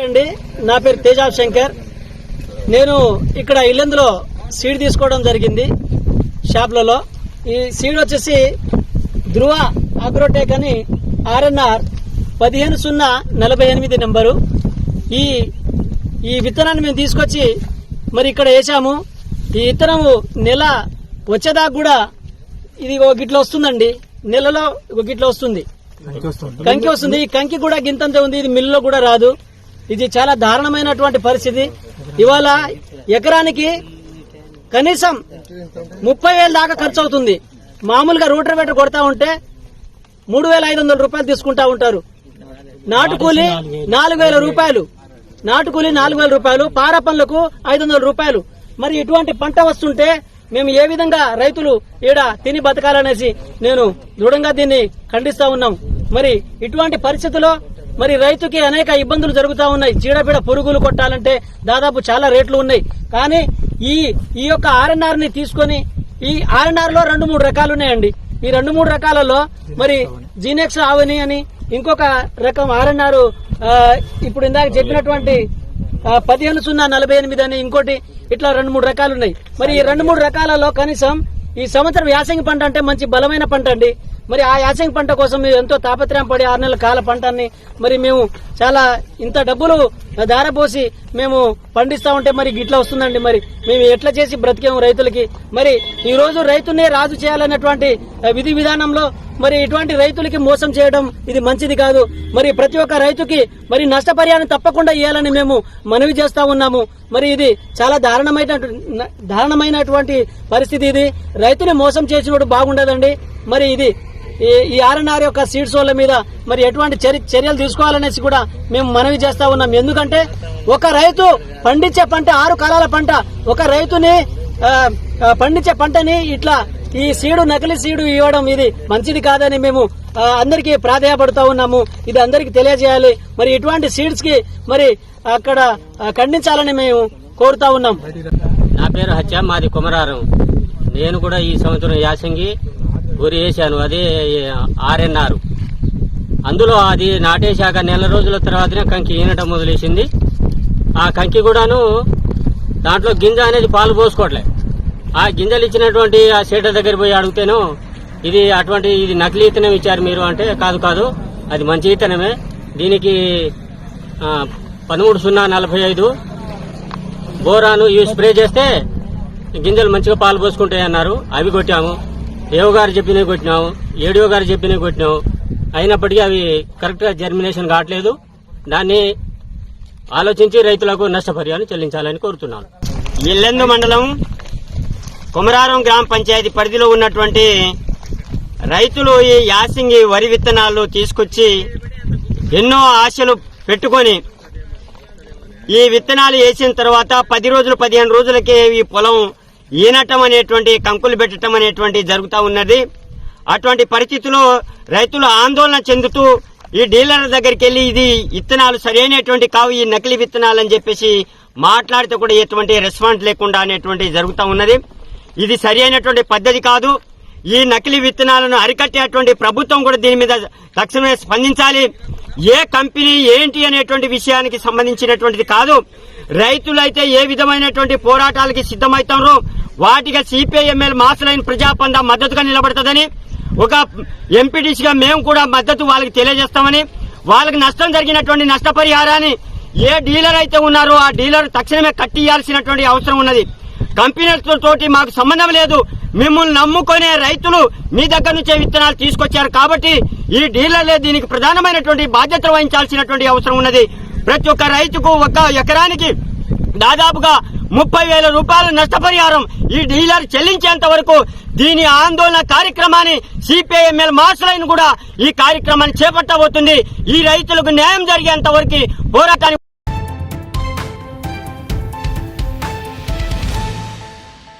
అండి. నా పేరు తేజాబ్ శంకర్. నేను ఇక్కడ ఇల్లందులో సీడ్ తీసుకోవడం జరిగింది షాప్లలో. ఈ సీడ్ వచ్చేసి ధృవ అగ్రోటెక్ అని ఆర్ఎన్ఆర్ పదిహేను సున్నా నలభై ఎనిమిది నెంబరు. ఈ ఈ విత్తనాన్ని మేము తీసుకొచ్చి మరి ఇక్కడ వేసాము. ఈ విత్తనము నెల వచ్చేదాకా కూడా ఇది ఒక గిట్ల వస్తుందండి. నెలలో ఒక గిట్ల వస్తుంది. కంకి వస్తుంది. ఈ కంకి కూడా గింతంత ఉంది. ఇది మిల్లులో కూడా రాదు. ఇది చాలా దారుణమైనటువంటి పరిస్థితి. ఇవాళ ఎకరానికి కనీసం ముప్పై వేల దాకా ఖర్చు అవుతుంది. మామూలుగా రూటర్ వెటర్ కొడతా ఉంటే మూడు వేల ఐదు వందల రూపాయలు తీసుకుంటా ఉంటారు. నాటుకూలి నాలుగు వేల రూపాయలు. నాటుకూలి నాలుగు వేల రూపాయలు. పార పనులకు ఐదు వందల రూపాయలు. మరి ఇటువంటి పంట వస్తుంటే మేము ఏ విధంగా రైతులు ఈడ తిని బతకాలనేసి నేను దృఢంగా దీన్ని ఖండిస్తా ఉన్నాం. మరి ఇటువంటి పరిస్థితుల్లో మరి రైతుకి అనేక ఇబ్బందులు జరుగుతూ ఉన్నాయి. చీడపీడ పురుగులు కొట్టాలంటే దాదాపు చాలా రేట్లు ఉన్నాయి. కానీ ఈ ఈ యొక్క ఆర్ఎన్ఆర్ని తీసుకొని ఈ ఆర్ఎన్ఆర్లో రెండు మూడు రకాలు ఉన్నాయండి. ఈ రెండు మూడు రకాలలో మరి జీనెక్స్ ఆవని అని ఇంకొక రకం ఆర్ఎన్ఆర్ ఇప్పుడు ఇందాక చెప్పినటువంటి పదిహేను సున్నా నలభై ఎనిమిది అని ఇంకోటి ఇట్లా రెండు మూడు రకాలు ఉన్నాయి. మరి ఈ రెండు మూడు రకాలలో కనీసం ఈ సంవత్సరం యాసంగి పంట అంటే మంచి బలమైన పంట అండి. మరి ఆ యాసంగి పంట కోసం మేము ఎంతో తాపత్రయం పడి ఆరు నెలల కాల పంటని మరి మేము చాలా ఇంత డబ్బులు దారపోసి మేము పండిస్తా ఉంటే మరి ఇట్లా వస్తుందండి మరి. మేము ఎట్లా చేసి బ్రతికేము రైతులకి? మరి ఈ రోజు రైతునే రాజు చేయాలన్నటువంటి విధి విధానంలో మరి ఇటువంటి రైతులకి మోసం చేయడం ఇది మంచిది కాదు. మరి ప్రతి ఒక్క రైతుకి మరి నష్టపరిహారం తప్పకుండా ఇవ్వాలని మేము మనవి చేస్తా ఉన్నాము. మరి ఇది చాలా దారుణమైన దారుణమైనటువంటి పరిస్థితి ఇది. రైతుని మోసం చేసినప్పుడు బాగుండదండి. మరి ఇది ఈ- ఆర్ఎన్ఆర్ యొక్క సీడ్స్ వాళ్ళ మీద మరి ఎటువంటి చర్యలు తీసుకోవాలనేసి కూడా మేము మనవి చేస్తా ఉన్నాం. ఎందుకంటే ఒక రైతు పండించే పంట ఆరు కాలాల పంట ఒక రైతుని పండించే పంటని ఇట్లా ఈ సీడు నకిలీ సీడు ఇవ్వడం ఇది మంచిది కాదని మేము అందరికీ ప్రాధాయపడుతూ ఉన్నాము. ఇది అందరికీ తెలియజేయాలి. మరి ఇటువంటి సీడ్స్కి మరి అక్కడ ఖండించాలని మేము కోరుతా ఉన్నాం. నా పేరు హత్య మాది కుమరారం. నేను కూడా ఈ సంవత్సరం యాసంగి గురి వేసాను అది ఆర్ఎన్ఆర్. అందులో అది నాటేశాక నెల రోజుల తర్వాతనే కంకి ఈనటం మొదలేసింది. ఆ కంకి కూడాను దాంట్లో గింజ అనేది పాలు పోసుకోవట్లే. ఆ గింజలు ఇచ్చినటువంటి ఆ సీటర్ దగ్గర పోయి అడిగితేను ఇది అటువంటి ఇది నకిలీ ఇతనం ఇచ్చారు మీరు అంటే కాదు కాదు అది మంచి ఇతనమే దీనికి పదమూడు సున్నా నలభై ఐదు బోరాను ఇవి స్ప్రే చేస్తే గింజలు మంచిగా పాలు పోసుకుంటాయి అన్నారు అవి కొట్టాము. ఏవో గారు చెప్పినవి కొట్టినాము ఏడియో గారు చెప్పినవి కొట్టినాము అయినప్పటికీ అవి కరెక్ట్గా జర్మినేషన్ కావట్లేదు. దాన్ని ఆలోచించి రైతులకు నష్టపరిహారం చెల్లించాలని కోరుతున్నాను. ఇల్లెందు మండలం కుమరారం గ్రామ పంచాయతీ పరిధిలో ఉన్నటువంటి రైతులు ఈ యాసింగి వరి విత్తనాలు తీసుకొచ్చి ఎన్నో ఆశలు పెట్టుకొని ఈ విత్తనాలు వేసిన తర్వాత పది రోజులు పదిహేను రోజులకే ఈ పొలం ఈనటం అనేటువంటి కంకులు పెట్టడం అనేటువంటి జరుగుతూ ఉన్నది. అటువంటి పరిస్థితిలో రైతులు ఆందోళన చెందుతూ ఈ డీలర్ల దగ్గరికి వెళ్ళి ఇది విత్తనాలు సరైనటువంటి కావు ఈ నకిలీ విత్తనాలు అని చెప్పేసి మాట్లాడితే కూడా ఎటువంటి రెస్పాన్స్ లేకుండా అనేటువంటి జరుగుతూ ఉన్నది. ఇది సరి అయినటువంటి పద్ధతి కాదు. ఈ నకిలీ విత్తనాలను అరికట్టేటువంటి ప్రభుత్వం కూడా దీని మీద తక్షణమే స్పందించాలి. ఏ కంపెనీ ఏంటి అనేటువంటి విషయానికి సంబంధించినటువంటిది కాదు. రైతులైతే ఏ విధమైనటువంటి పోరాటాలకి సిద్ధమవుతారో వాటిగా సిపిఐఎంఎల్ మాసులైన ప్రజాపంద మద్దతుగా నిలబడుతుందని ఒక ఎంపీటీసీగా మేము కూడా మద్దతు వాళ్ళకి తెలియజేస్తామని వాళ్ళకి నష్టం జరిగినటువంటి నష్టపరిహారాన్ని ఏ డీలర్ అయితే ఉన్నారో ఆ డీలర్ తక్షణమే కట్టియాల్సినటువంటి అవసరం ఉన్నది. కంపెనీలతో తోటి మాకు సంబంధం లేదు. మిమ్మల్ని నమ్ముకునే రైతులు మీ దగ్గర నుంచే విత్తనాలు తీసుకొచ్చారు కాబట్టి ఈ డీలర్లే దీనికి ప్రధానమైనటువంటి బాధ్యత వహించాల్సినటువంటి అవసరం ఉన్నది. ప్రతి ఒక్క రైతుకు ఒక ఎకరానికి దాదాపుగా ముప్పై వేల రూపాయల నష్టపరిహారం ఈ డీలర్ చెల్లించేంత వరకు దీని ఆందోళన కార్యక్రమాన్ని సిపిఐఎంఎల్ మార్షలైన్ కూడా ఈ కార్యక్రమాన్ని చేపట్టబోతుంది. ఈ రైతులకు న్యాయం జరిగేంత వరకు పోరాటాన్ని